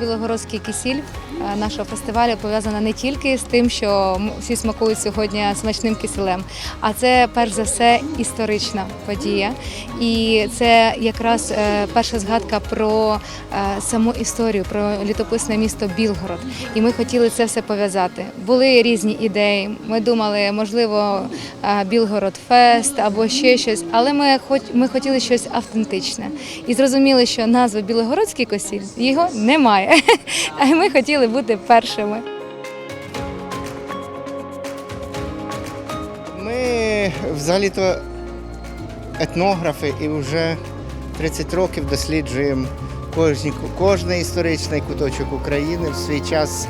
Білогородський кисіль е, нашого фестивалю пов'язана не тільки з тим, що всі смакують сьогодні смачним киселем, а це перш за все історична подія. І це якраз е, перша згадка про е, саму історію, про літописне місто Білгород. І ми хотіли це все пов'язати. Були різні ідеї. Ми думали, можливо, Білгород Фест або ще щось, але ми хоч ми хотіли щось автентичне і зрозуміли, що назва Білогородський косіль його немає. А ми хотіли бути першими. Ми взагалі-то етнографи і вже 30 років досліджуємо кожні, кожний історичний куточок України. В свій час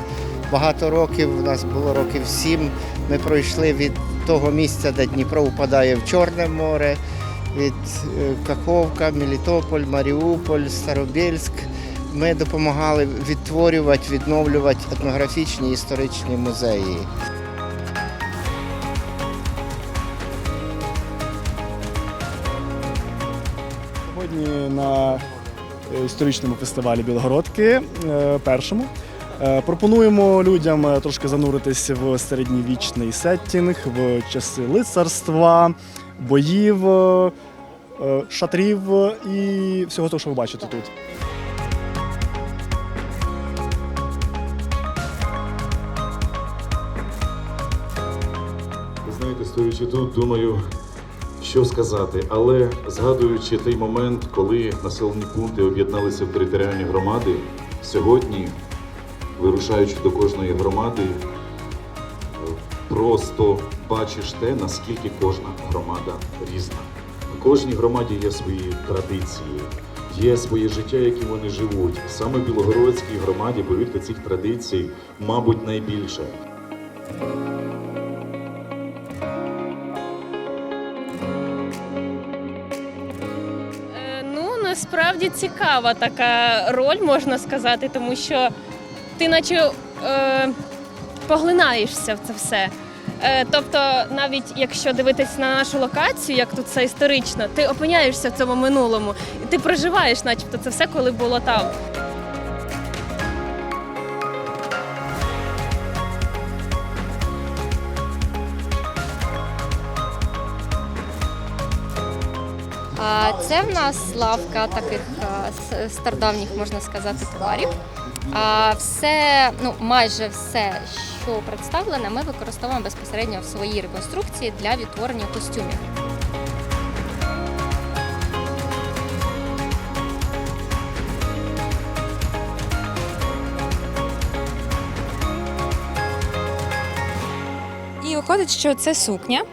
багато років, у нас було років сім, ми пройшли від того місця, де Дніпро впадає в Чорне море, від е, Каховка, Мелітополь, Маріуполь, Старобільськ. Ми допомагали відтворювати, відновлювати етнографічні історичні музеї. Сьогодні на е, історичному фестивалі Білогородки, е, першому. Е, Пропонуємо людям трошки зануритись в середньовічний сеттінг, в часи лицарства, боїв, шатрів і всього того, що ви бачите тут. Знаєте, думаю, що сказати. Але згадуючи той момент, коли населені пункти об'єдналися в територіальні громади, сьогодні, вирушаючи до кожної громади, просто бачиш те, наскільки кожна громада різна. У кожній громаді є свої традиції, є своє життя, яким вони живуть. Саме в Білогородській громаді, повірте, цих традицій, мабуть, найбільше. Насправді цікава така роль, можна сказати, тому що ти наче е, поглинаєшся в це все. Е, тобто, навіть якщо дивитись на нашу локацію, як тут це історично, ти опиняєшся в цьому минулому, і ти проживаєш, начебто, це все, коли було там. Це в нас лавка таких стародавніх, можна сказати, товарів. Все, ну майже все, що представлене, ми використовуємо безпосередньо в своїй реконструкції для відтворення костюмів. І виходить, що це сукня,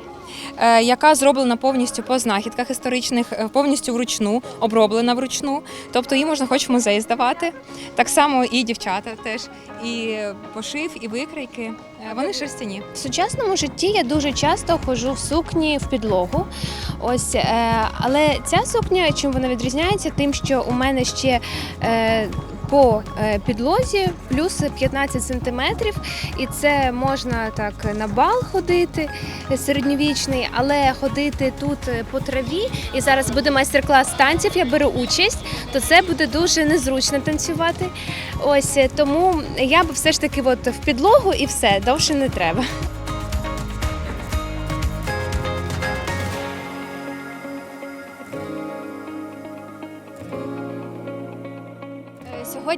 яка зроблена повністю по знахідках історичних, е, повністю вручну, оброблена вручну. Тобто її можна хоч в музей здавати. Так само і дівчата теж, і пошив, і викрійки. Е, Вони шерстяні. В сучасному житті я дуже часто ходжу в сукні в підлогу. Ось, е, але ця сукня, чим вона відрізняється, тим, що у мене ще е, по е, підлозі плюс 15 сантиметрів, і це можна так на бал ходити е, середньовічний, але ходити тут е, по траві, і зараз буде майстер-клас танців, я беру участь, то це буде дуже незручно танцювати. Ось тому я б все ж таки от в підлогу і все, довше не треба.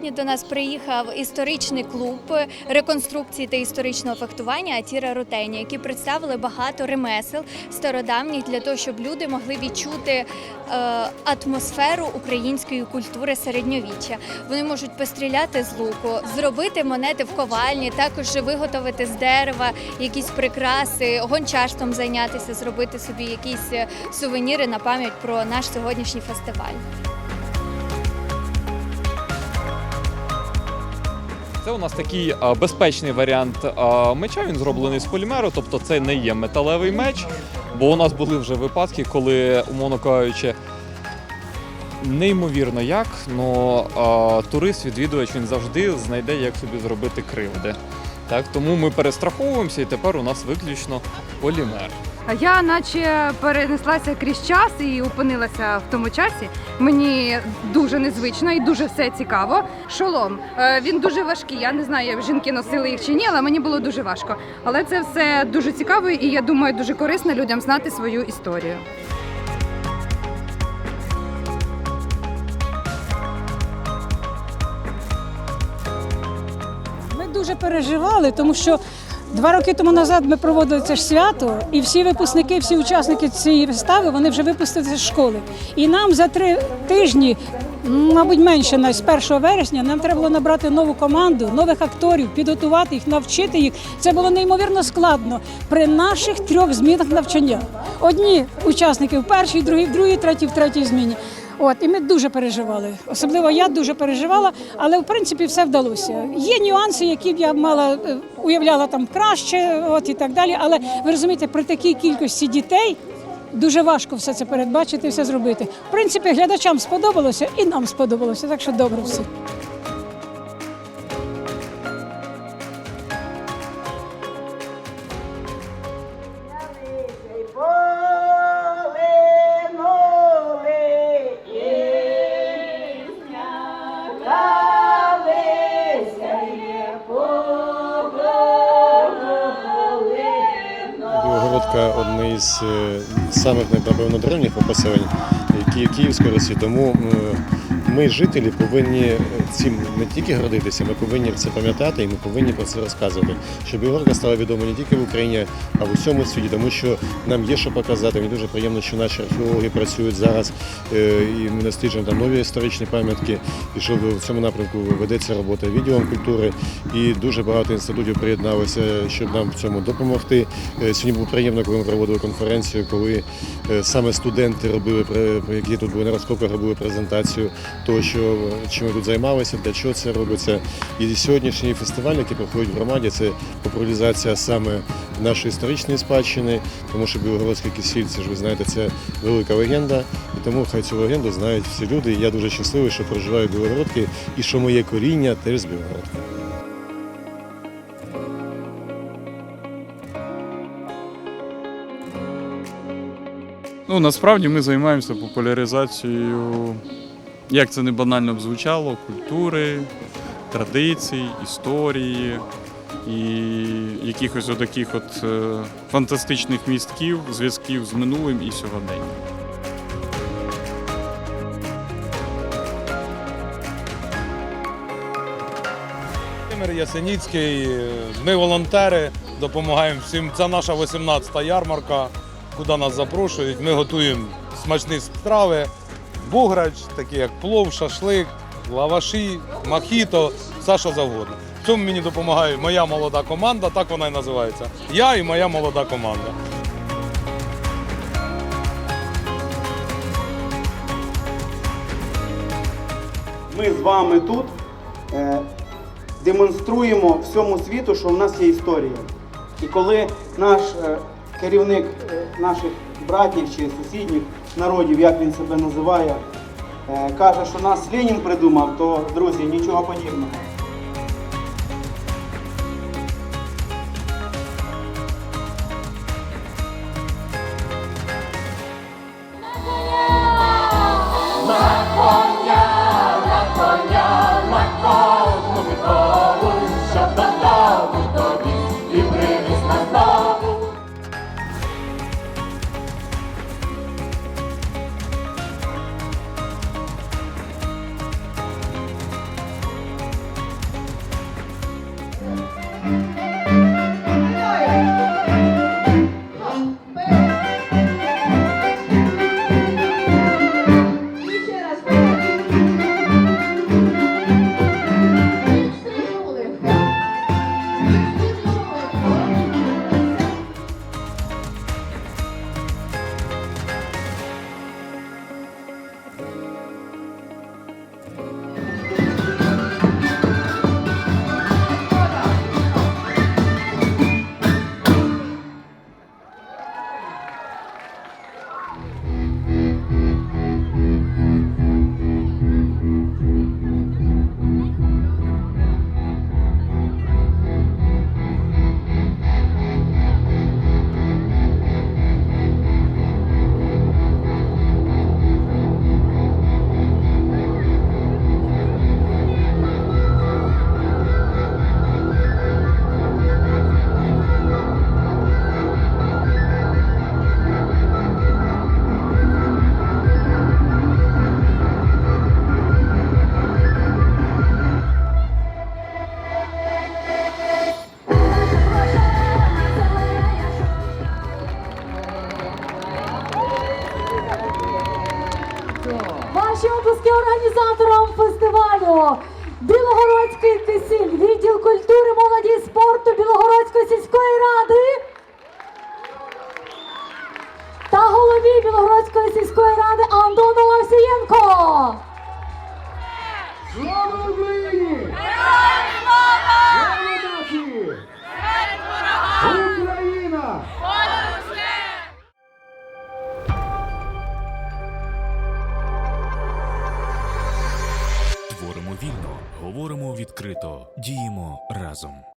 Сьогодні до нас приїхав історичний клуб реконструкції та історичного фехтування Атіра Рутені, які представили багато ремесел стародавніх для того, щоб люди могли відчути е, атмосферу української культури середньовіччя. Вони можуть постріляти з луку, зробити монети в ковальні, також виготовити з дерева якісь прикраси, гончарством зайнятися, зробити собі якісь е, сувеніри на пам'ять про наш сьогоднішній фестиваль. Це у нас такий безпечний варіант меча. Він зроблений з полімеру, тобто це не є металевий меч. Бо у нас були вже випадки, коли, умовно кажучи, неймовірно як, але турист, відвідувач він завжди знайде, як собі зробити кривди. Так, тому ми перестраховуємося і тепер у нас виключно полімер. Я наче перенеслася крізь час і опинилася в тому часі. Мені дуже незвично і дуже все цікаво. Шолом Е, він дуже важкий. Я не знаю, жінки носили їх чи ні, але мені було дуже важко. Але це все дуже цікаво, і я думаю, дуже корисно людям знати свою історію. Ми дуже переживали, тому що два роки тому назад ми проводили це ж свято, і всі випускники, всі учасники цієї вистави вони вже випустилися з школи. І нам за три тижні, мабуть, менше навіть з 1 вересня, нам треба було набрати нову команду, нових акторів, підготувати їх, навчити їх. Це було неймовірно складно при наших трьох змінах навчання. Одні учасники в першій, другі в другій, третій в третій зміні. От і ми дуже переживали. Особливо я дуже переживала, але в принципі все вдалося. Є нюанси, які б я мала е, уявляла там краще, от і так далі. Але ви розумієте, при такій кількості дітей дуже важко все це передбачити, все зробити. В принципі, глядачам сподобалося і нам сподобалося, так що добре все. Білогородка одне із е, самих напевно древніх поселень Ки- Київської Росії. Тому е, ми, жителі, повинні е, цим не тільки гордитися, ми повинні це пам'ятати і ми повинні про це розказувати. Щоб Білогородка стала відома не тільки в Україні, а в усьому світі, тому що нам є що показати. Мені дуже приємно, що наші археологи працюють зараз е, і ми досліджуємо там нові історичні пам'ятки, і що в цьому напрямку ведеться робота відділом культури. І дуже багато інститутів приєдналося, щоб нам в цьому допомогти. Е, Сьогодні було приємно, коли ми проводили конференцію, коли саме студенти робили, які тут були на розкопках, робили презентацію того, що чим ми тут займалися, для чого це робиться. І сьогоднішній фестиваль, який проходить в громаді, це популяризація саме нашої історичної спадщини, тому що Білогородський кисіль, це ж ви знаєте, це велика легенда, і тому хай цю легенду знають всі люди. Я дуже щасливий, що проживаю в Білогородці і що моє коріння теж з Білогородки. Ну, насправді ми займаємося популяризацією, як це не банально б звучало, культури, традицій, історії і якихось отаких от е, фантастичних містків, зв'язків з минулим і сьогоденням. Володимир Ясеніцький. Ми волонтери, допомагаємо всім. Це наша 18-та ярмарка, куди нас запрошують. Ми готуємо смачні страви, буграч, такі як плов, шашлик, лаваші, махіто, все що завгодно. В цьому мені допомагає моя молода команда, так вона і називається. Я і моя молода команда. ми з вами тут е, демонструємо всьому світу, що в нас є історія. І коли наш е, керівник е, наших братів чи сусідніх народів, як він себе називає, е, каже, що нас Ленін придумав, то, друзі, нічого подібного.